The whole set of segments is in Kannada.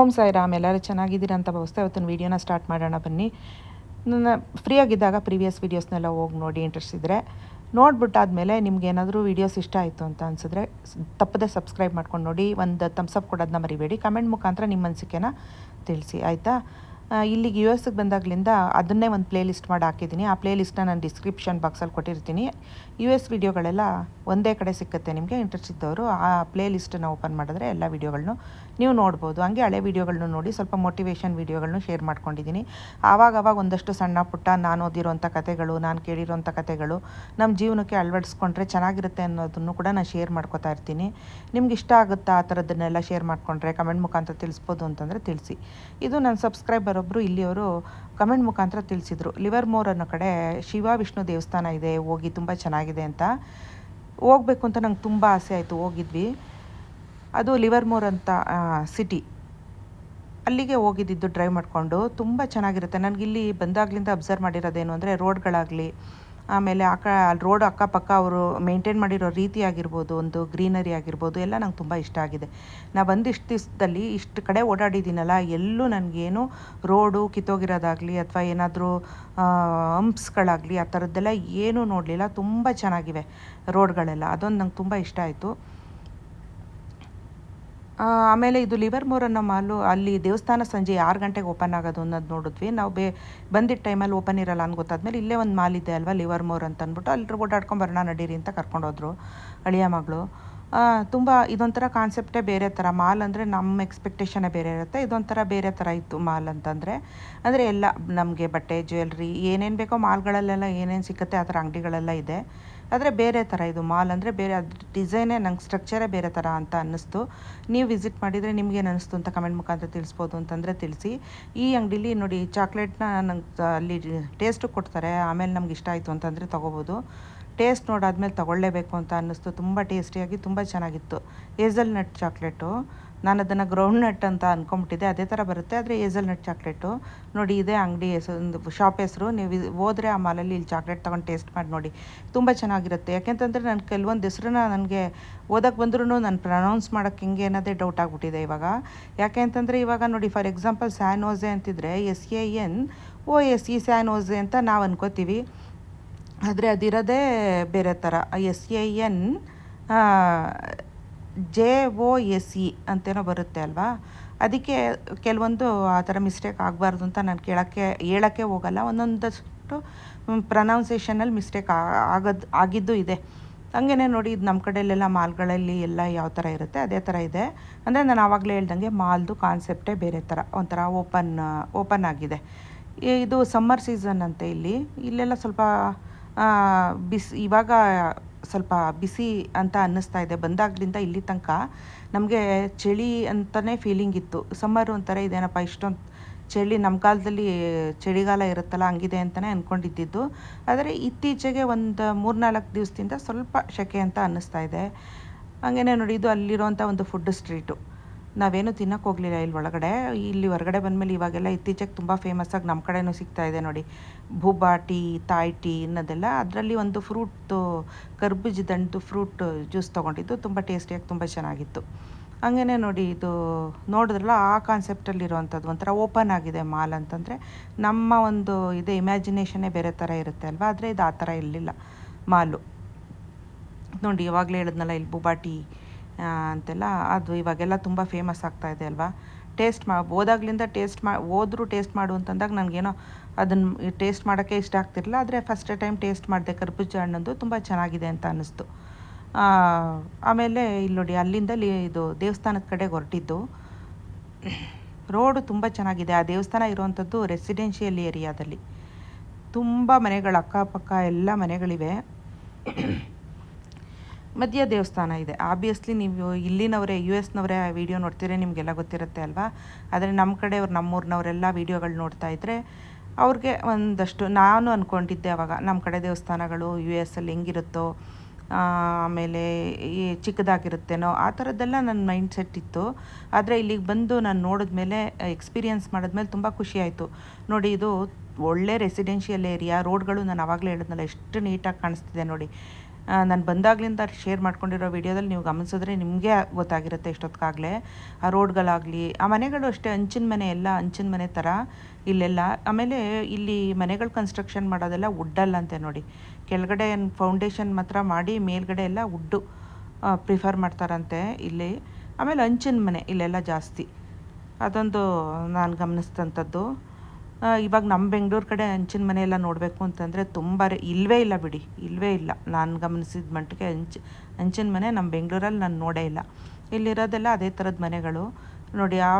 ಓಂ ಸಾಯಿರಾಮ್, ಎಲ್ಲರೂ ಚೆನ್ನಾಗಿದ್ದೀರಾ ಅಂತ ಭಾವಿಸ್ತಾ ಇವತ್ತಿನ ವೀಡಿಯೋನ ಸ್ಟಾರ್ಟ್ ಮಾಡೋಣ ಬನ್ನಿ. ನನ್ನ ಫ್ರೀಯಾಗಿದ್ದಾಗ ಪ್ರೀವಿಯಸ್ ವೀಡಿಯೋಸ್ನೆಲ್ಲ ಹೋಗಿ ನೋಡಿ ಇಂಟ್ರೆಸ್ಟ್ ಇದ್ದರೆ ನೋಡ್ಬಿಟ್ಟಾದ್ಮೇಲೆ ನಿಮ್ಗೆ ಏನಾದರೂ ವೀಡಿಯೋಸ್ ಇಷ್ಟ ಆಯಿತು ಅಂತ ಅನಿಸಿದ್ರೆ ತಪ್ಪದೆ ಸಬ್ಸ್ಕ್ರೈಬ್ ಮಾಡ್ಕೊಂಡು ನೋಡಿ. ಒಂದು ತಮ್ಸಪ್ ಕೊಡೋದನ್ನ ಮರಿಬೇಡಿ. ಕಮೆಂಟ್ ಮುಖಾಂತರ ನಿಮ್ಮ ಅನಿಸಿಕೆನ ತಿಳಿಸಿ, ಆಯಿತಾ? ಇಲ್ಲಿಗೆ ಯು ಎಸ್ಗೆ ಬಂದಾಗಲಿಂದ ಅದನ್ನೇ ಒಂದು ಪ್ಲೇ ಲಿಸ್ಟ್ ಮಾಡಿ ಹಾಕಿದ್ದೀನಿ. ಆ ಪ್ಲೇ ಲಿಸ್ಟ್ನ ನಾನು ಡಿಸ್ಕ್ರಿಪ್ಷನ್ ಬಾಕ್ಸಲ್ಲಿ ಕೊಟ್ಟಿರ್ತೀನಿ. ಯು ಎಸ್ ವೀಡಿಯೋಗಳೆಲ್ಲ ಒಂದೇ ಕಡೆ ಸಿಕ್ಕುತ್ತೆ ನಿಮಗೆ ಇಂಟ್ರೆಸ್ಟ್ ಇದ್ದವರು ಆ ಪ್ಲೇ ಲಿಸ್ಟನ್ನು ಓಪನ್ ಮಾಡಿದ್ರೆ ಎಲ್ಲ ವೀಡಿಯೋಗಳನ್ನೂ ನೀವು ನೋಡ್ಬೋದು. ಹಂಗೆ ಹಳೆ ವೀಡಿಯೋಗಳನ್ನೂ ನೋಡಿ, ಸ್ವಲ್ಪ ಮೋಟಿವೇಶನ್ ವೀಡಿಯೋಗಳನ್ನು ಶೇರ್ ಮಾಡ್ಕೊಂಡಿದ್ದೀನಿ. ಆವಾಗವಾಗ ಆವಾಗ ಒಂದಷ್ಟು ಸಣ್ಣ ಪುಟ್ಟ ನಾನು ಓದಿರೋಂಥ ಕಥೆಗಳು, ನಾನು ಕೇಳಿರೋಂಥ ಕಥೆಗಳು ನಮ್ಮ ಜೀವನಕ್ಕೆ ಅಳವಡಿಸ್ಕೊಂಡ್ರೆ ಚೆನ್ನಾಗಿರುತ್ತೆ ಅನ್ನೋದನ್ನು ಕೂಡ ನಾನು ಶೇರ್ ಮಾಡ್ಕೊತಾ ಇರ್ತೀನಿ. ನಿಮ್ಗೆ ಇಷ್ಟ ಆಗುತ್ತಾ ಆ ಥರದ್ದನ್ನೆಲ್ಲ ಶೇರ್ ಮಾಡಿಕೊಂಡ್ರೆ ಕಮೆಂಟ್ ಮುಖಾಂತರ ತಿಳಿಸ್ಬೋದು ಅಂತಂದರೆ ತಿಳಿಸಿ. ಇದು ನನ್ನ ಸಬ್ಸ್ಕ್ರೈಬರ್ ಒಬ್ಬರು ಇಲ್ಲಿಯವರು ಕಮೆಂಟ್ ಮುಖಾಂತರ ತಿಳಿಸಿದರು. ಲಿವರ್ ಮೋರ್ ಅನ್ನೋ ಕಡೆ ಶಿವ, ವಿಷ್ಣು ದೇವಸ್ಥಾನ ಇದೆ, ಹೋಗಿ ತುಂಬ ಚೆನ್ನಾಗಿದೆ ಅಂತ. ಹೋಗ್ಬೇಕು ಅಂತ ನಂಗೆ ತುಂಬ ಆಸೆ ಆಯಿತು, ಹೋಗಿದ್ವಿ. ಅದು ಲಿವರ್ ಮೋರ್ ಅಂತ ಸಿಟಿ. ಅಲ್ಲಿಗೆ ಹೋಗಿದ್ದಿದ್ದು ಡ್ರೈವ್ ಮಾಡಿಕೊಂಡು. ತುಂಬ ಚೆನ್ನಾಗಿರುತ್ತೆ. ನನಗಿಲ್ಲಿ ಬಂದಾಗ್ಲಿಂದ ಅಬ್ಸರ್ವ್ ಮಾಡಿರೋದೇನು ಅಂದರೆ ರೋಡ್ಗಳಾಗಲಿ ಆಮೇಲೆ ಆ ಕ, ರೋಡ್ ಅಕ್ಕಪಕ್ಕ ಅವರು ಮೇಂಟೈನ್ ಮಾಡಿರೋ ರೀತಿ ಆಗಿರ್ಬೋದು, ಒಂದು ಗ್ರೀನರಿ ಆಗಿರ್ಬೋದು, ಎಲ್ಲ ನಂಗೆ ತುಂಬ ಇಷ್ಟ ಆಗಿದೆ. ನಾ ಬಂದು ಇಷ್ಟು ದಿವಸದಲ್ಲಿ ಇಷ್ಟು ಕಡೆ ಓಡಾಡಿದ್ದೀನಲ್ಲ ಎಲ್ಲೂ ನನಗೇನು ರೋಡು ಕಿತ್ತೋಗಿರೋದಾಗಲಿ ಅಥವಾ ಏನಾದರೂ ಹಂಪ್ಸ್ಗಳಾಗಲಿ ಆ ಥರದ್ದೆಲ್ಲ ಏನೂ ನೋಡಲಿಲ್ಲ. ತುಂಬ ಚೆನ್ನಾಗಿವೆ ರೋಡ್ಗಳೆಲ್ಲ. ಅದೊಂದು ನಂಗೆ ತುಂಬ ಇಷ್ಟ ಆಯಿತು. ಆಮೇಲೆ ಇದು ಲಿವರ್ ಮೋರ್ ಅನ್ನೋ ಮಾಲು, ಅಲ್ಲಿ ದೇವಸ್ಥಾನ ಸಂಜೆ ಆರು ಗಂಟೆಗೆ ಓಪನ್ ಆಗೋದು ಅನ್ನೋದು ನೋಡಿದ್ವಿ. ನಾವು ಬೇ, ಬಂದಿದ್ದ ಟೈಮಲ್ಲಿ ಓಪನ್ ಇರಲ್ಲ ಅಂತ ಗೊತ್ತಾದ್ಮೇಲೆ ಇಲ್ಲೇ ಒಂದು ಮಾಲ್ ಇದೆ ಅಲ್ವಾ, ಲಿವರ್ ಮೋರ್ ಅಂತ ಅಂದ್ಬಿಟ್ಟು ಅಲ್ಲಿ ಓಡಾಡ್ಕೊಂಡು ಬರೋಣ ನಡೀರಿ ಅಂತ ಕರ್ಕೊಂಡೋದ್ರು ಅಳಿಯ ಮಗಳು. ತುಂಬ ಇದೊಂಥರ ಕಾನ್ಸೆಪ್ಟೇ ಬೇರೆ ಥರ ಮಾಲ್ ಅಂದರೆ ನಮ್ಮ ಎಕ್ಸ್ಪೆಕ್ಟೇಷನೇ ಬೇರೆ ಇರುತ್ತೆ. ಇದೊಂಥರ ಬೇರೆ ಥರ ಇತ್ತು ಮಾಲ್ ಅಂತಂದರೆ. ಅಂದರೆ ಎಲ್ಲ ನಮಗೆ ಬಟ್ಟೆ ಜ್ಯುವೆಲ್ರಿ ಏನೇನು ಬೇಕೋ ಮಾಲ್ಗಳಲ್ಲೆಲ್ಲ ಏನೇನು ಸಿಗುತ್ತೆ ಆ ಥರ ಅಂಗಡಿಗಳೆಲ್ಲ ಇದೆ. ಆದರೆ ಬೇರೆ ಥರ ಇದು ಮಾಲ್ ಅಂದರೆ ಬೇರೆ ಅದು ಡಿಸೈನೇ ನಂಗೆ ಸ್ಟ್ರಕ್ಚರೇ ಬೇರೆ ಥರ ಅಂತ ಅನ್ನಿಸ್ತು. ನೀವು ವಿಸಿಟ್ ಮಾಡಿದರೆ ನಿಮಗೇನು ಅನ್ನಿಸ್ತು ಅಂತ ಕಮೆಂಟ್ ಮುಖಾಂತರ ತಿಳಿಸ್ಬೋದು ಅಂತಂದರೆ ತಿಳಿಸಿ. ಈ ಅಂಗಡೀಲಿ ನೋಡಿ ಚಾಕ್ಲೇಟ್ನ ನಂಗೆ ಅಲ್ಲಿ ಟೇಸ್ಟು ಕೊಡ್ತಾರೆ, ಆಮೇಲೆ ನಮ್ಗೆ ಇಷ್ಟ ಆಯಿತು ಅಂತಂದರೆ ತೊಗೋಬೋದು. ಟೇಸ್ಟ್ ನೋಡಾದ್ಮೇಲೆ ತೊಗೊಳ್ಳೇಬೇಕು ಅಂತ ಅನ್ನಿಸ್ತು. ತುಂಬ ಟೇಸ್ಟಿಯಾಗಿ ತುಂಬ ಚೆನ್ನಾಗಿತ್ತು. ಏಸಲ್ ನಟ್ ಚಾಕ್ಲೇಟು ನಾನು ಅದನ್ನು ಗ್ರೌಂಡ್ ನಟ್ ಅಂತ ಅಂದ್ಕೊಂಬಿಟ್ಟಿದ್ದೆ ಅದೇ ಥರ ಬರುತ್ತೆ. ಆದರೆ ಏಜಲ್ ನಟ್ ಚಾಕ್ಲೇಟು ನೋಡಿ, ಇದೇ ಅಂಗಡಿ ಹೆಸರು, ಒಂದು ಶಾಪ್ ಹೆಸರು. ನೀವು ಹೋದರೆ ಆ ಮಾಲಲ್ಲಿ ಇಲ್ಲಿ ಚಾಕ್ಲೇಟ್ ತೊಗೊಂಡು ಟೇಸ್ಟ್ ಮಾಡಿ ನೋಡಿ. ತುಂಬ ಚೆನ್ನಾಗಿರುತ್ತೆ. ಯಾಕೆಂತಂದರೆ ನಾನು ಕೆಲವೊಂದು ಹೆಸ್ರನ್ನ ನನಗೆ ಓದಕ್ಕೆ ಬಂದ್ರೂ ನಾನು ಪ್ರನೌನ್ಸ್ ಮಾಡೋಕ್ಕೆ ಹಿಂಗೆ ಅನ್ನೋದೇ ಡೌಟ್ ಆಗಿಬಿಟ್ಟಿದೆ ಇವಾಗ. ಯಾಕೆ ಅಂತಂದರೆ ಇವಾಗ ನೋಡಿ ಫಾರ್ ಎಕ್ಸಾಂಪಲ್ ಸ್ಯಾನೋಸೆ ಅಂತಿದ್ರೆ S A N O, S E San Jose ಅಂತ ನಾವು ಅನ್ಕೋತೀವಿ. ಆದರೆ ಅದಿರೋದೇ ಬೇರೆ ಥರ S A N J O S C ಅಂತೇನೋ ಬರುತ್ತೆ ಅಲ್ವಾ? ಅದಕ್ಕೆ ಕೆಲವೊಂದು ಆ ಥರ ಮಿಸ್ಟೇಕ್ ಆಗಬಾರ್ದು ಅಂತ ನಾನು ಕೇಳೋಕ್ಕೆ, ಹೇಳೋಕ್ಕೆ ಹೋಗಲ್ಲ. ಒಂದೊಂದಷ್ಟು ಪ್ರನೌನ್ಸೇಷನಲ್ಲಿ ಮಿಸ್ಟೇಕ್ ಆಗೋದು, ಆಗಿದ್ದು ಇದೆ. ಹಂಗೇನೆ ನೋಡಿ ಇದು ನಮ್ಮ ಕಡೆಯಲ್ಲೆಲ್ಲ ಮಾಲ್ಗಳಲ್ಲಿ ಎಲ್ಲ ಯಾವ ಥರ ಇರುತ್ತೆ, ಅದೇ ಥರ ಇದೆ. ಅಂದರೆ ನಾನು ಆವಾಗಲೇ ಹೇಳ್ದಂಗೆ ಮಾಲ್ದು ಕಾನ್ಸೆಪ್ಟೇ ಬೇರೆ ಥರ, ಒಂಥರ ಓಪನ್ ಓಪನ್ ಆಗಿದೆ. ಇದು ಸಮ್ಮರ್ ಸೀಸನ್ ಅಂತೆ ಇಲ್ಲಿ. ಇಲ್ಲೆಲ್ಲ ಸ್ವಲ್ಪ ಬಿಸಿ, ಇವಾಗ ಸ್ವಲ್ಪ ಬಿಸಿ ಅಂತ ಅನ್ನಿಸ್ತಾ ಇದೆ. ಬಂದಾಗ್ಲಿಂದ ಇಲ್ಲಿ ತನಕ ನಮಗೆ ಚಳಿ ಅಂತಲೇ ಫೀಲಿಂಗ್ ಇತ್ತು. ಸಮ್ಮರ್ ಒಂಥರ ಇದೇನಪ್ಪ, ಇಷ್ಟೊಂದು ಚಳಿ ನಮ್ಮ ಕಾಲದಲ್ಲಿ ಚಳಿಗಾಲ ಇರುತ್ತಲ್ಲ, ಹಂಗಿದೆ ಅಂತಲೇ ಅಂದ್ಕೊಂಡಿದ್ದಿದ್ದು ಆದರೆ ಇತ್ತೀಚೆಗೆ ಒಂದು ಮೂರ್ನಾಲ್ಕು ದಿವಸದಿಂದ ಸ್ವಲ್ಪ ಸೆಕೆ ಅಂತ ಅನ್ನಿಸ್ತಾ ಇದೆ. ಹಾಗೇನೆ ನೋಡಿ, ಇದು ಅಲ್ಲಿರೋಂಥ ಒಂದು ಫುಡ್ ಸ್ಟ್ರೀಟು ನಾವೇನು ತಿನ್ನಕ್ಕೆ ಹೋಗಲಿಲ್ಲ ಇಲ್ಲಿ ಒಳಗಡೆ. ಇಲ್ಲಿ ಹೊರಗಡೆ ಬಂದಮೇಲೆ ಇವಾಗೆಲ್ಲ ಇತ್ತೀಚೆಗೆ ತುಂಬ ಆಗಿ ನಮ್ಮ ಕಡೆನೂ ಸಿಗ್ತಾ ಇದೆ ನೋಡಿ. ಭೂಬಾ ಟೀ ತಾಯ್ ಟೀ ಅನ್ನೋದೆಲ್ಲ. ಅದರಲ್ಲಿ ಒಂದು ಫ್ರೂಟ್ದು ಕರ್ಬೂಜ ದಂಟು ಫ್ರೂಟ್ ಜ್ಯೂಸ್ ತೊಗೊಂಡಿದ್ದು. ತುಂಬ ಟೇಸ್ಟಿಯಾಗಿ ತುಂಬ ಚೆನ್ನಾಗಿತ್ತು. ಹಂಗೇ ನೋಡಿ ಇದು ನೋಡಿದ್ರಲ್ಲ, ಆ ಕಾನ್ಸೆಪ್ಟಲ್ಲಿರುವಂಥದ್ದು ಒಂಥರ ಓಪನ್ ಆಗಿದೆ ಮಾಲ್ ಅಂತಂದರೆ. ನಮ್ಮ ಒಂದು ಇದೆ ಇಮ್ಯಾಜಿನೇಷನೇ ಬೇರೆ ಥರ ಇರುತ್ತೆ ಅಲ್ವಾ? ಆದರೆ ಇದು ಆ ಥರ ಇರಲಿಲ್ಲ ಮಾಲು. ನೋಡಿ, ಇವಾಗಲೇ ಹೇಳಿದ್ನಲ್ಲ, ಇಲ್ಲಿ ಬುಬಾಟಿ ಅಂತೆಲ್ಲ. ಅದು ಇವಾಗೆಲ್ಲ ತುಂಬ ಫೇಮಸ್ ಆಗ್ತಾ ಇದೆ ಅಲ್ವಾ? ಟೇಸ್ಟ್ ಮಾ ಓದಾಗ್ಲಿಂದ ಟೇಸ್ಟ್ ಮಾ ಓದ್ರು ಟೇಸ್ಟ್ ಮಾಡು ಅಂತಂದಾಗ ನನಗೇನೋ ಅದನ್ನು ಟೇಸ್ಟ್ ಮಾಡೋಕ್ಕೆ ಇಷ್ಟ ಆಗ್ತಿರಲಿಲ್ಲ. ಆದರೆ ಫಸ್ಟ್ ಟೈಮ್ ಟೇಸ್ಟ್ ಮಾಡಿದೆ ಕರ್ಬೂಜ ಹಣ್ಣಂದು ತುಂಬ ಚೆನ್ನಾಗಿದೆ ಅಂತ ಅನ್ನಿಸ್ತು. ಆಮೇಲೆ ಇಲ್ಲಿ ನೋಡಿ ಅಲ್ಲಿಂದ ಇದು ದೇವಸ್ಥಾನದ ಕಡೆ ಹೊರಟಿದ್ದು. ರೋಡು ತುಂಬ ಚೆನ್ನಾಗಿದೆ. ಆ ದೇವಸ್ಥಾನ ಇರುವಂಥದ್ದು ರೆಸಿಡೆನ್ಷಿಯಲ್ ಏರಿಯಾದಲ್ಲಿ ತುಂಬ ಮನೆಗಳು ಅಕ್ಕಪಕ್ಕ ಎಲ್ಲ ಮನೆಗಳಿವೆ. ಮಧ್ಯ ದೇವಸ್ಥಾನ ಇದೆ. ಆಬ್ವಿಯಸ್ಲಿ ನೀವು ಇಲ್ಲಿನವರೇ ಯು ಎಸ್ನವರೇ ಆ ವಿಡಿಯೋ ನೋಡ್ತೀರಿ ನಿಮಗೆಲ್ಲ ಗೊತ್ತಿರುತ್ತೆ ಅಲ್ವಾ? ಆದರೆ ನಮ್ಮ ಕಡೆಯವ್ರು ನಮ್ಮೂರಿನವರೆಲ್ಲ ವೀಡಿಯೋಗಳು ನೋಡ್ತಾ ಇದ್ದರೆ ಅವ್ರಿಗೆ ಒಂದಷ್ಟು, ನಾನು ಅಂದ್ಕೊಂಡಿದ್ದೆ ಅವಾಗ ನಮ್ಮ ಕಡೆ ದೇವಸ್ಥಾನಗಳು ಯು ಎಸ್ ಅಲ್ಲಿ ಹೆಂಗಿರುತ್ತೋ ಆಮೇಲೆ ಈ ಚಿಕ್ಕದಾಗಿರುತ್ತೇನೋ, ಆ ಥರದ್ದೆಲ್ಲ ನನ್ನ ಮೈಂಡ್ ಸೆಟ್ ಇತ್ತು. ಆದರೆ ಇಲ್ಲಿಗೆ ಬಂದು ನಾನು ನೋಡಿದ್ಮೇಲೆ ಎಕ್ಸ್ಪೀರಿಯನ್ಸ್ ಮಾಡಿದ್ಮೇಲೆ ತುಂಬ ಖುಷಿ ಆಯಿತು. ನೋಡಿ, ಇದು ಒಳ್ಳೆ ರೆಸಿಡೆನ್ಷಿಯಲ್ ಏರಿಯಾ ರೋಡ್ಗಳು ನಾನು ಆವಾಗಲೇ ಹೇಳಿದ್ನಲ್ಲ, ಎಷ್ಟು ನೀಟಾಗಿ ಕಾಣಿಸ್ತಿದೆ ನೋಡಿ. ನಾನು ಬಂದಾಗಲಿಂದ ಶೇರ್ ಮಾಡ್ಕೊಂಡಿರೋ ವಿಡಿಯೋದಲ್ಲಿ ನೀವು ಗಮನಿಸಿದ್ರೆ ನಿಮಗೆ ಗೊತ್ತಾಗಿರುತ್ತೆ ಇಷ್ಟೊತ್ತಿಗಾಗಲೇ ಆ ರೋಡ್ಗಳಾಗಲಿ, ಆ ಮನೆಗಳು ಅಷ್ಟೇ ಹಂಚಿನ ಮನೆ ಎಲ್ಲ ಹಂಚಿನ ಮನೆ ಥರ ಇಲ್ಲೆಲ್ಲ. ಆಮೇಲೆ ಇಲ್ಲಿ ಮನೆಗಳು ಕನ್ಸ್ಟ್ರಕ್ಷನ್ ಮಾಡೋದೆಲ್ಲ ವುಡ್ಡಲ್ಲ ಅಂತೆ ನೋಡಿ. ಕೆಳಗಡೆ ಫೌಂಡೇಶನ್ ಮಾತ್ರ ಮಾಡಿ ಮೇಲ್ಗಡೆ ಎಲ್ಲ ವುಡ್ಡು ಪ್ರಿಫರ್ ಮಾಡ್ತಾರಂತೆ ಇಲ್ಲಿ. ಆಮೇಲೆ ಹಂಚಿನ ಮನೆ ಇಲ್ಲೆಲ್ಲ ಜಾಸ್ತಿ. ಅದೊಂದು ನಾನು ಗಮನಿಸಿದಂಥದ್ದು. ಇವಾಗ ನಮ್ಮ ಬೆಂಗಳೂರು ಕಡೆ ಹಂಚಿನ ಮನೆ ಎಲ್ಲ ನೋಡಬೇಕು ಅಂತಂದರೆ ತುಂಬ ಇಲ್ಲವೇ ಇಲ್ಲ ಬಿಡಿ ಇಲ್ಲವೇ ಇಲ್ಲ. ನಾನು ಗಮನಿಸಿದ ಮಟ್ಟಿಗೆ ಹಂಚ್ ಹಂಚಿನ ಮನೆ ನಮ್ಮ ಬೆಂಗಳೂರಲ್ಲಿ ನಾನು ನೋಡೇ ಇಲ್ಲ. ಇಲ್ಲಿರೋದೆಲ್ಲ ಅದೇ ಥರದ ಮನೆಗಳು. ನೋಡಿ, ಆ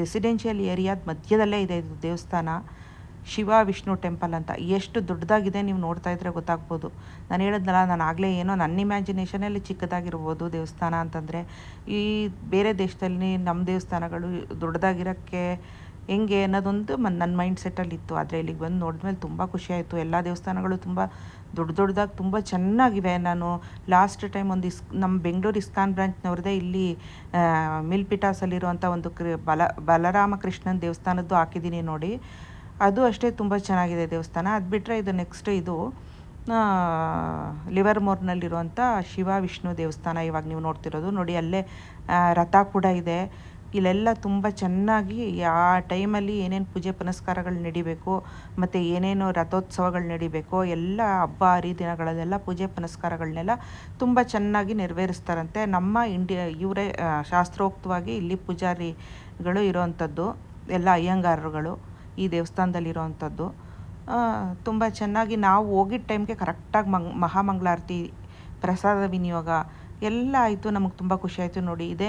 ರೆಸಿಡೆನ್ಷಿಯಲ್ ಏರಿಯಾದ ಮಧ್ಯದಲ್ಲೇ ಇದೆ ಇದು ದೇವಸ್ಥಾನ. ಶಿವ, ವಿಷ್ಣು ಟೆಂಪಲ್ ಅಂತ. ಎಷ್ಟು ದೊಡ್ಡದಾಗಿದೆ ನೀವು ನೋಡ್ತಾ ಇದ್ರೆ ಗೊತ್ತಾಗ್ಬೋದು. ನಾನು ಹೇಳಿದ್ನಲ್ಲ, ನಾನು ಆಗಲೇ ಏನೋ ನನ್ನ ಇಮ್ಯಾಜಿನೇಷನಲ್ಲಿ ಚಿಕ್ಕದಾಗಿರ್ಬೋದು ದೇವಸ್ಥಾನ ಅಂತಂದರೆ ಈ ಬೇರೆ ದೇಶದಲ್ಲಿ ನಮ್ಮ ದೇವಸ್ಥಾನಗಳು ದೊಡ್ಡದಾಗಿರೋಕ್ಕೆ ಹೆಂಗೆ ಅನ್ನೋದೊಂದು ನನ್ನ ಮೈಂಡ್ ಸೆಟ್ಟಲ್ಲಿತ್ತು ಆದರೆ ಇಲ್ಲಿಗೆ ಬಂದು ನೋಡಿದ್ಮೇಲೆ ತುಂಬ ಖುಷಿಯಾಯಿತು ಎಲ್ಲ ದೇವಸ್ಥಾನಗಳು ತುಂಬ ದೊಡ್ಡ ದೊಡ್ಡದಾಗಿ ತುಂಬ ಚೆನ್ನಾಗಿವೆ. ನಾನು ಲಾಸ್ಟ್ ಟೈಮ್ ಒಂದು ಇಸ್ ನಮ್ಮ ಬೆಂಗಳೂರು ಇಸ್ಕಾನ್ ಬ್ರಾಂಚ್ನವ್ರದ್ದೇ ಇಲ್ಲಿ ಮಿಲ್ಪಿಟಾಸಲ್ಲಿರುವಂಥ ಒಂದು ಕ್ರಿ, ಬಲ ಬಲರಾಮ ಕೃಷ್ಣನ ದೇವಸ್ಥಾನದ್ದು ಹಾಕಿದ್ದೀನಿ ನೋಡಿ. ಅದು ಅಷ್ಟೇ ತುಂಬ ಚೆನ್ನಾಗಿದೆ ದೇವಸ್ಥಾನ. ಅದು ಬಿಟ್ಟರೆ ಇದು ನೆಕ್ಸ್ಟ್ ಇದು ಲಿವರ್ ಮೋರ್ನಲ್ಲಿರುವಂಥ ಶಿವ ವಿಷ್ಣು ದೇವಸ್ಥಾನ ಇವಾಗ ನೀವು ನೋಡ್ತಿರೋದು. ನೋಡಿ ಅಲ್ಲೇ ರಥ ಕೂಡ ಇದೆ. ಇಲ್ಲೆಲ್ಲ ತುಂಬ ಚೆನ್ನಾಗಿ ಆ ಟೈಮಲ್ಲಿ ಏನೇನು ಪೂಜೆ ಪುನಸ್ಕಾರಗಳು ನಡಿಬೇಕು, ಮತ್ತು ಏನೇನು ರಥೋತ್ಸವಗಳು ನಡಿಬೇಕು, ಎಲ್ಲ ಹಬ್ಬ ಹರಿದಿನಗಳಲ್ಲೆಲ್ಲ ಪೂಜೆ ಪುನಸ್ಕಾರಗಳನ್ನೆಲ್ಲ ತುಂಬ ಚೆನ್ನಾಗಿ ನೆರವೇರಿಸ್ತಾರಂತೆ. ನಮ್ಮ ಇಂಡಿಯಾ ಇವರೇ ಶಾಸ್ತ್ರೋಕ್ತವಾಗಿ ಇಲ್ಲಿ ಪೂಜಾರಿಗಳು ಇರೋವಂಥದ್ದು, ಎಲ್ಲ ಅಯ್ಯಂಗಾರರುಗಳು ಈ ದೇವಸ್ಥಾನದಲ್ಲಿರೋವಂಥದ್ದು ತುಂಬ ಚೆನ್ನಾಗಿ ನಾವು ಹೋಗಿದ್ದ ಟೈಮ್ಗೆ ಕರೆಕ್ಟಾಗಿ ಮಂಗ್, ಮಹಾಮಂಗಳಾರತಿ, ಪ್ರಸಾದ ವಿನಿಯೋಗ ಎಲ್ಲ ಆಯಿತು, ನಮಗೆ ತುಂಬ ಖುಷಿ ಆಯಿತು ನೋಡಿ. ಇದೇ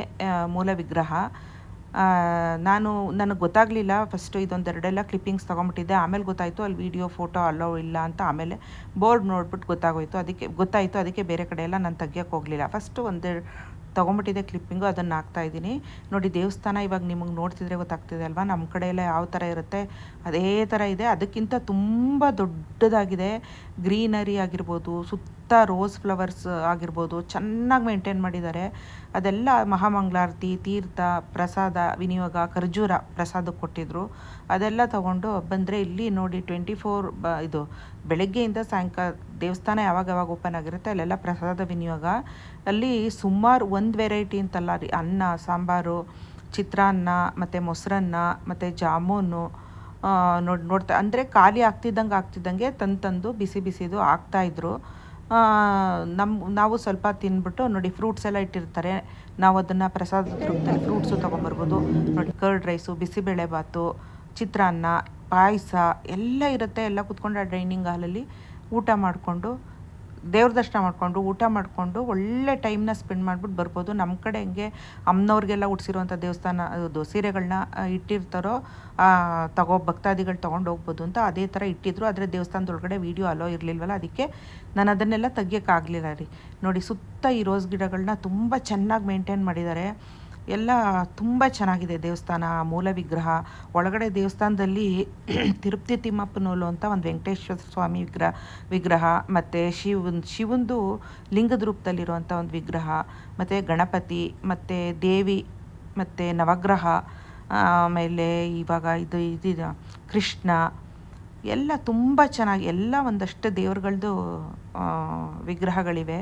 ಮೂಲ ವಿಗ್ರಹ. ನಾನು, ನನಗೆ ಗೊತ್ತಾಗಲಿಲ್ಲ. ಫಸ್ಟು ಇದೊಂದೆರಡೆಲ್ಲ ಕ್ಲಿಪ್ಪಿಂಗ್ಸ್ ತೊಗೊಂಬಿಟ್ಟಿದ್ದೆ. ಆಮೇಲೆ ಗೊತ್ತಾಯಿತು ಅಲ್ಲಿ ವೀಡಿಯೋ ಫೋಟೋ ಅಲ್ಲೋ ಇಲ್ಲ ಅಂತ. ಆಮೇಲೆ ಬೋರ್ಡ್ ನೋಡ್ಬಿಟ್ಟು ಗೊತ್ತಾಗೋಯಿತು. ಅದಕ್ಕೆ, ಗೊತ್ತಾಯಿತು. ಅದಕ್ಕೆ ಬೇರೆ ಕಡೆ ಎಲ್ಲ ನಾನು ತೆಗಿಯೋಕ್ಕೆ ಹೋಗಲಿಲ್ಲ. ಫಸ್ಟು ಒಂದೆರಡು ತೊಗೊಂಬಿಟ್ಟಿದೆ ಕ್ಲಿಪ್ಪಿಂಗು ಅದನ್ನು ಇದ್ದೀನಿ. ನೋಡಿ ದೇವಸ್ಥಾನ ಇವಾಗ ನಿಮಗೆ ನೋಡ್ತಿದ್ರೆ ಗೊತ್ತಾಗ್ತಿದೆ ಅಲ್ವಾ? ನಮ್ಮ ಕಡೆ ಯಾವ ಥರ ಇರುತ್ತೆ? ಅದೇ ಥರ ಇದೆ. ಅದಕ್ಕಿಂತ ತುಂಬ ದೊಡ್ಡದಾಗಿದೆ. ಗ್ರೀನರಿ ಆಗಿರ್ಬೋದು, ಸುತ್ತ ರೋಸ್ ಫ್ಲವರ್ಸ್ ಆಗಿರ್ಬೋದು, ಚೆನ್ನಾಗಿ ಮೇಂಟೈನ್ ಮಾಡಿದ್ದಾರೆ. ಅದೆಲ್ಲ ಮಹಾಮಂಗಳಾರತಿ, ತೀರ್ಥ, ಪ್ರಸಾದ, ವಿನಿಯೋಗ, ಖರ್ಜೂರ ಪ್ರಸಾದ ಕೊಟ್ಟಿದ್ರು. ಅದೆಲ್ಲ ತಗೊಂಡು ಬಂದರೆ ಇಲ್ಲಿ ನೋಡಿ ಟ್ವೆಂಟಿ ಫೋರ್ ಬ ಇದು ಬೆಳಗ್ಗೆಯಿಂದ ಸಾಯಂಕಾಲ ದೇವಸ್ಥಾನ ಯಾವಾಗ ಯಾವಾಗ ಓಪನ್ ಆಗಿರುತ್ತೆ, ಅಲ್ಲೆಲ್ಲ ಪ್ರಸಾದ ವಿನಿಯೋಗ. ಅಲ್ಲಿ ಸುಮಾರು ಒಂದು ವೆರೈಟಿ ಅಂತಲ್ಲ ರೀ, ಅನ್ನ, ಸಾಂಬಾರು, ಚಿತ್ರಾನ್ನ, ಮತ್ತು ಮೊಸರನ್ನ, ಮತ್ತು ಜಾಮೂನು ನೋಡಿ, ನೋಡ್ತಾ, ಅಂದರೆ ಖಾಲಿ ಆಗ್ತಿದ್ದಂಗೆ ಆಗ್ತಿದ್ದಂಗೆ ತಂದು ತಂದು ಬಿಸಿ ಬಿಸಿದು ಹಾಕ್ತಾಯಿದ್ರು ನಮ್ಮ ನಾವು ಸ್ವಲ್ಪ ತಿಂದ್ಬಿಟ್ಟು ನೋಡಿ ಫ್ರೂಟ್ಸ್ ಎಲ್ಲ ಇಟ್ಟಿರ್ತಾರೆ. ನಾವು ಅದನ್ನು ಪ್ರಸಾದ ರೂಪದಲ್ಲಿ ಫ್ರೂಟ್ಸು ತೊಗೊಂಬರ್ಬೋದು. ನೋಡಿ ಕರ್ಡ್ ರೈಸು ಬಿಸಿಬೇಳೆ ಬಾತು, ಚಿತ್ರಾನ್ನ, ಪಾಯಸ ಎಲ್ಲ ಇರುತ್ತೆ. ಎಲ್ಲ ಕುತ್ಕೊಂಡು ಆ ಡೈನಿಂಗ್ ಹಾಲಲ್ಲಿ ಊಟ ಮಾಡಿಕೊಂಡು ದೇವ್ರ ದರ್ಶನ ಮಾಡಿಕೊಂಡು, ಊಟ ಮಾಡಿಕೊಂಡು, ಒಳ್ಳೆ ಟೈಮ್ನ ಸ್ಪೆಂಡ್ ಮಾಡ್ಬಿಟ್ಟು ಬರ್ಬೋದು. ನಮ್ಮ ಕಡೆ ಹಿಂಗೆ ಅಮ್ಮನವ್ರಿಗೆಲ್ಲ ಉಡ್ಸಿರುವಂಥ ದೇವಸ್ಥಾನ, ಅದು ಸೀರೆಗಳನ್ನ ಇಟ್ಟಿರ್ತಾರೋ ತಗೋ ಭಕ್ತಾದಿಗಳು ತೊಗೊಂಡು ಹೋಗ್ಬೋದು ಅಂತ ಅದೇ ಥರ ಇಟ್ಟಿದ್ರು. ಆದರೆ ದೇವಸ್ಥಾನದೊಳಗಡೆ ವೀಡಿಯೋ ಅಲೋ ಇರಲಿಲ್ವಲ್ಲ, ಅದಕ್ಕೆ ನಾನು ಅದನ್ನೆಲ್ಲ ತೆಗಿಯೋಕ್ಕಾಗಲಿಲ್ಲ ರೀ. ನೋಡಿ ಸುತ್ತ ಈ ರೋಸ್ ಗಿಡಗಳನ್ನ ತುಂಬ ಚೆನ್ನಾಗಿ ಮೇಂಟೈನ್ ಮಾಡಿದ್ದಾರೆ. ಎಲ್ಲ ತುಂಬ ಚೆನ್ನಾಗಿದೆ ದೇವಸ್ಥಾನ, ಮೂಲ ವಿಗ್ರಹ. ಒಳಗಡೆ ದೇವಸ್ಥಾನದಲ್ಲಿ ತಿರುಪತಿ ತಿಮ್ಮಪ್ಪನೋಲು ಅಂತ ಒಂದು ವೆಂಕಟೇಶ್ವರ ಸ್ವಾಮಿ ವಿಗ್ರಹ ವಿಗ್ರಹ, ಮತ್ತು ಶಿವ ಶಿವಂದು ಲಿಂಗದ ರೂಪದಲ್ಲಿರುವಂಥ ಒಂದು ವಿಗ್ರಹ, ಮತ್ತು ಗಣಪತಿ, ಮತ್ತು ದೇವಿ, ಮತ್ತು ನವಗ್ರಹ, ಆಮೇಲೆ ಇವಾಗ ಇದು ಇದು ಕೃಷ್ಣ, ಎಲ್ಲ ತುಂಬ ಚೆನ್ನಾಗಿ, ಎಲ್ಲ ಒಂದಷ್ಟು ದೇವ್ರುಗಳದ್ದು ವಿಗ್ರಹಗಳಿವೆ.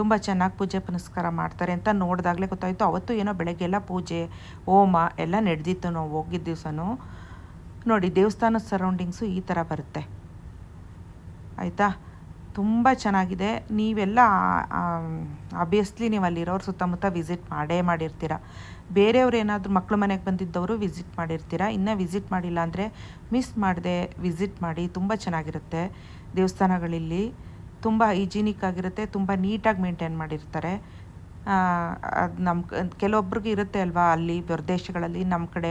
ತುಂಬ ಚೆನ್ನಾಗಿ ಪೂಜೆ ಪುನಸ್ಕಾರ ಮಾಡ್ತಾರೆ ಅಂತ ನೋಡಿದಾಗಲೇ ಗೊತ್ತಾಯಿತು. ಅವತ್ತು ಏನೋ ಬೆಳಗ್ಗೆ ಎಲ್ಲ ಪೂಜೆ, ಹೋಮ ಎಲ್ಲ ನಡೆದಿತ್ತು ನಾವು ಹೋಗಿದ್ದ ದಿವಸನೂ. ನೋಡಿ ದೇವಸ್ಥಾನದ ಸರೌಂಡಿಂಗ್ಸು ಈ ಥರ ಬರುತ್ತೆ. ಆಯಿತಾ? ತುಂಬ ಚೆನ್ನಾಗಿದೆ. ನೀವೆಲ್ಲ ಆಬ್ವಿಯಸ್ಲಿ ನೀವು ಅಲ್ಲಿರೋರು ಸುತ್ತಮುತ್ತ ವಿಸಿಟ್ ಮಾಡೇ ಮಾಡಿರ್ತೀರ. ಬೇರೆಯವ್ರು ಏನಾದರೂ ಮಕ್ಳ ಮನೆಗೆ ಬಂದಿದ್ದವರು ವಿಸಿಟ್ ಮಾಡಿರ್ತೀರ? ಇನ್ನೂ ವಿಸಿಟ್ ಮಾಡಿಲ್ಲ ಅಂದರೆ ಮಿಸ್ ಮಾಡದೆ ವಿಸಿಟ್ ಮಾಡಿ ತುಂಬ ಚೆನ್ನಾಗಿರುತ್ತೆ ದೇವಸ್ಥಾನಗಳಿಲ್ಲಿ. ತುಂಬ ಹೈಜೀನಿಕ್ ಆಗಿರುತ್ತೆ, ತುಂಬ ನೀಟಾಗಿ ಮೇಂಟೈನ್ ಮಾಡಿರ್ತಾರೆ. ಅದು ನಮ್ಮ ಕೆಲವೊಬ್ರಿಗೆ ಇರುತ್ತೆ ಅಲ್ವಾ, ಅಲ್ಲಿ ಪ್ರದೇಶಗಳಲ್ಲಿ ನಮ್ಮ ಕಡೆ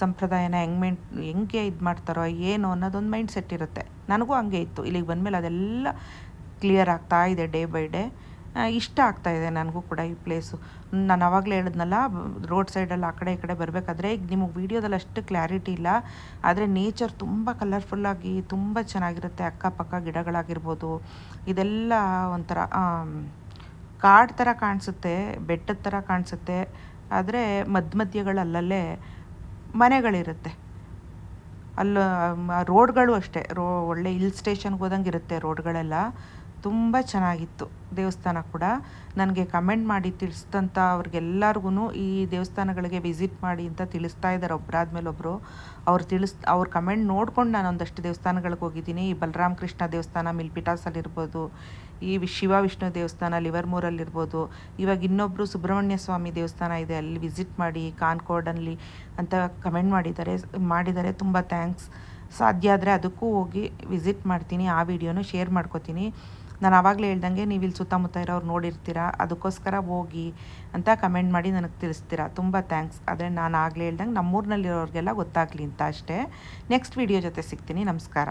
ಸಂಪ್ರದಾಯನ ಹೆಂಗೆ ಮೇಂಟ್, ಹೆಂಗೆ ಇದು ಮಾಡ್ತಾರೋ ಏನು ಅನ್ನೋದೊಂದು ಮೈಂಡ್ ಸೆಟ್ ಇರುತ್ತೆ. ನನಗೂ ಹಂಗೆ ಇತ್ತು. ಇಲ್ಲಿಗೆ ಬಂದಮೇಲೆ ಅದೆಲ್ಲ ಕ್ಲಿಯರ್ ಆಗ್ತಾ ಇದೆ ಡೇ ಬೈ ಡೇ. ಇಷ್ಟ ಆಗ್ತಾ ಇದೆ ನನಗೂ ಕೂಡ ಈ ಪ್ಲೇಸು ನಾನು ಆವಾಗಲೇ ಹೇಳಿದ್ನಲ್ಲ ರೋಡ್ ಸೈಡಲ್ಲಿ ಆ ಕಡೆ ಈ ಕಡೆ ಬರಬೇಕಾದ್ರೆ ಈಗ ನಿಮಗೆ ವೀಡಿಯೋದಲ್ಲಿ ಅಷ್ಟು ಕ್ಲಾರಿಟಿ ಇಲ್ಲ. ಆದರೆ ನೇಚರ್ ತುಂಬ ಕಲರ್ಫುಲ್ಲಾಗಿ ತುಂಬ ಚೆನ್ನಾಗಿರುತ್ತೆ. ಅಕ್ಕಪಕ್ಕ ಗಿಡಗಳಾಗಿರ್ಬೋದು, ಇದೆಲ್ಲ ಒಂಥರ ಕಾಡು ಥರ ಕಾಣಿಸುತ್ತೆ, ಬೆಟ್ಟದ ಥರ ಕಾಣಿಸುತ್ತೆ. ಆದರೆ ಮಧ್ಯ ಮಧ್ಯಗಳು ಅಲ್ಲಲ್ಲೇ ಮನೆಗಳಿರುತ್ತೆ. ಅಲ್ಲ ರೋಡ್ಗಳು ಅಷ್ಟೇ. ರೋ, ಒಳ್ಳೆ ಹಿಲ್ ಸ್ಟೇಷನ್ಗೆ ಹೋದಂಗೆ ಇರುತ್ತೆ ರೋಡ್ಗಳೆಲ್ಲ. ತುಂಬ ಚೆನ್ನಾಗಿತ್ತು ದೇವಸ್ಥಾನ ಕೂಡ. ನನಗೆ ಕಮೆಂಟ್ ಮಾಡಿ ತಿಳಿಸ್ದಂಥ ಅವ್ರಿಗೆಲ್ಲರಿಗೂ ಈ ದೇವಸ್ಥಾನಗಳಿಗೆ ವಿಸಿಟ್ ಮಾಡಿ ಅಂತ ತಿಳಿಸ್ತಾ ಇದ್ದಾರೆ ಒಬ್ಬರಾದ್ಮೇಲೆ ಒಬ್ಬರು ಅವ್ರು ತಿಳಿಸ್, ಅವ್ರ ಕಮೆಂಟ್ ನೋಡ್ಕೊಂಡು ನಾನು ಒಂದಷ್ಟು ದೇವಸ್ಥಾನಗಳಿಗೆ ಹೋಗಿದ್ದೀನಿ. ಈ ಬಲರಾಮ ಕೃಷ್ಣ ದೇವಸ್ಥಾನ ಮಿಲ್ಪಿಟಾಸಲ್ಲಿರ್ಬೋದು ಈ ಶಿವ ವಿಷ್ಣು ದೇವಸ್ಥಾನ ಲಿವರ್ಮೂರಲ್ಲಿರ್ಬೋದು ಇವಾಗ ಇನ್ನೊಬ್ಬರು ಸುಬ್ರಹ್ಮಣ್ಯ ಸ್ವಾಮಿ ದೇವಸ್ಥಾನ ಇದೆ, ಅಲ್ಲಿ ವಿಸಿಟ್ ಮಾಡಿ ಕಾನ್ಕೋರ್ಡಲ್ಲಿ ಅಂತ ಕಮೆಂಟ್ ಮಾಡಿದ್ದಾರೆ ಮಾಡಿದ್ದಾರೆ. ತುಂಬ ಥ್ಯಾಂಕ್ಸ್ ಸಾಧ್ಯ ಆದರೆ ಅದಕ್ಕೂ ಹೋಗಿ ವಿಸಿಟ್ ಮಾಡ್ತೀನಿ, ಆ ವಿಡಿಯೋನು ಶೇರ್ ಮಾಡ್ಕೋತೀನಿ. ನಾನು ಆವಾಗಲೇ ಹೇಳ್ದಂಗೆ ನೀವು ಇಲ್ಲಿ ಸುತ್ತಮುತ್ತ ಇರೋರು ನೋಡಿರ್ತೀರ? ಅದಕ್ಕೋಸ್ಕರ ಹೋಗಿ ಅಂತ ಕಮೆಂಟ್ ಮಾಡಿ ನನಗೆ ತಿಳಿಸ್ತೀರಾ? ತುಂಬ ಥ್ಯಾಂಕ್ಸ್. ಆದರೆ ನಾನು ಆಗಲೇ ಹೇಳ್ದಂಗೆ ನಮ್ಮೂರಿನಲ್ಲಿರೋರಿಗೆಲ್ಲ ಗೊತ್ತಾಗಲಿ ಅಂತ ಅಷ್ಟೇ. ನೆಕ್ಸ್ಟ್ ವಿಡಿಯೋ ಜೊತೆ ಸಿಗ್ತೀನಿ. ನಮಸ್ಕಾರ.